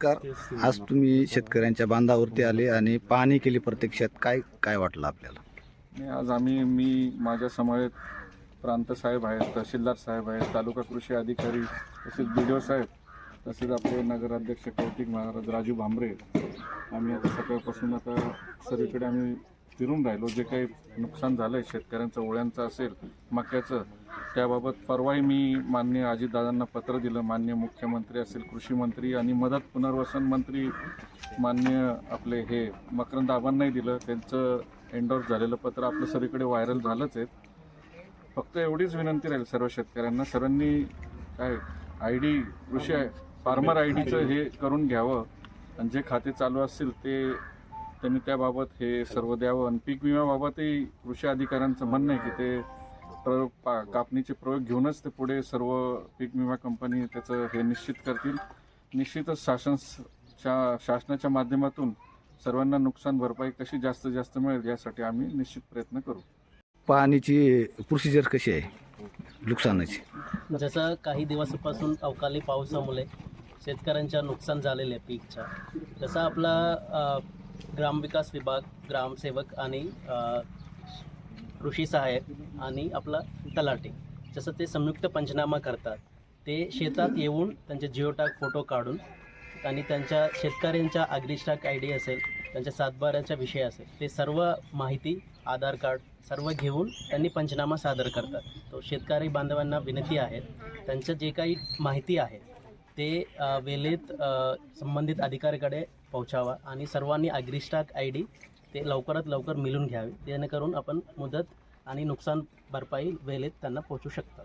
कर आज तुम्ही शेतकऱ्यांच्या बांधावरती आले आणि पाहणी केली प्रत्यक्षात. काय काय वाटलं आपल्याला? आज आम्ही मी माझ्या समवेत प्रांत साहेब आहेत तहसीलदार साहेब आहेत तालुका कृषी अधिकारी तसेच बी डी ओ साहेब तसेच आपले नगराध्यक्ष कौतिक महाराज राजू भांबरे. आम्ही आता सकाळपासून आता सर्वीकडे आम्ही फिरून राहिलो. जे काही नुकसान झालं आहे शेतकऱ्यांचं ओळ्यांचं असेल मक्याचं त्याबाबत परवाही मी मान्य अजितदादांना पत्र दिलं. मान्य मुख्यमंत्री असेल कृषी मंत्री आणि मदत पुनर्वसन मंत्री मान्य आपले हे मकरंद आबांनाही दिलं. त्यांचं एंडोर्स झालेलं पत्र आपलं सगळीकडे व्हायरल झालंच आहे. फक्त एवढीच विनंती राहील सर्व शेतकऱ्यांना. सर्वांनी काय आय डी कृषी फार्मर आय डीचं हे करून घ्यावं आणि जे खाते चालू असतील ते त्यांनी त्याबाबत हे सर्व द्यावं. आणि पीक विम्याबाबतही कृषी अधिकाऱ्यांचं म्हणणं आहे की ते प्रयोग पा कापणीचे प्रयोग घेऊनच ते पुढे सर्व पीक विमा कंपनी त्याचं हे निश्चित करतील. निश्चितच शासनच्या शासनाच्या माध्यमातून सर्वांना नुकसान भरपाई कशी जास्तीत जास्त मिळेल यासाठी आम्ही निश्चित प्रयत्न करू. पाहणीची प्रोसिजर कशी आहे नुकसानाची? जसं काही दिवसापासून अवकाळी पावसामुळे शेतकऱ्यांच्या नुकसान झालेले आहे पीकच्या तसं आपला ग्रामविकास विभाग ग्रामसेवक आणि कृषी सहाय्यक आणि आपला तलाठी. जसं ते संयुक्त पंचनामा करतात ते शेतात येऊन त्यांचे जिओटॅग फोटो काढून आणि त्यांच्या शेतकऱ्यांच्या अग्रिस्टाक आय डी असेल त्यांच्या सातबाऱ्याचा विषय असेल ते सर्व माहिती आधार कार्ड सर्व घेऊन त्यांनी पंचनामा सादर करतात. तो शेतकरी बांधवांना विनंती आहे त्यांचं जे काही माहिती आहे ते वेळेत संबंधित अधिकाऱ्याकडे पोहोचावा आणि सर्वांनी अग्रिस्टाक आय डी ते लवकरात लवकर मिळून घ्यावे. जेणेकरून आपण मुदत आणि नुकसान भरपाई वेळेत त्यांना पोचू शकतात.